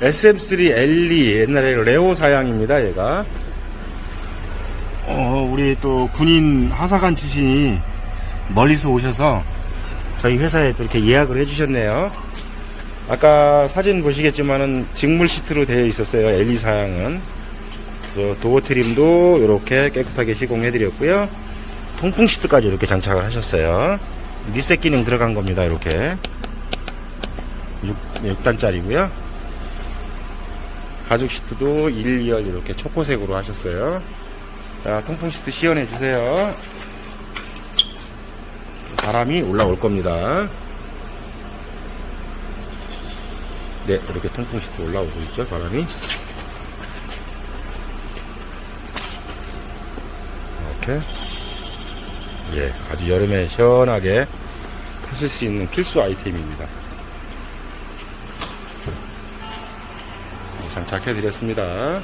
SM3 LE 옛날에 레오 사양입니다 얘가 어, 우리 또 군인 하사관 출신이 멀리서 오셔서 저희 회사에 또 이렇게 예약을 해주셨네요. 아까 사진 보시겠지만은 직물 시트로 되어 있었어요. LE 사양은. 도어 트림도 이렇게 깨끗하게 시공해 드렸고요. 통풍 시트까지 이렇게 장착을 하셨어요. 리셋 기능 들어간 겁니다. 이렇게 6, 단짜리고요 가죽 시트도 1, 2열 이렇게 초코색으로 하셨어요. 자, 통풍 시트 시연해 주세요. 바람이 올라올 겁니다. 네, 이렇게 통풍 시트 올라오고 있죠, 바람이. 이렇게. 예, 아주 여름에 시원하게 타실 수 있는 필수 아이템입니다. 장착해 드렸습니다.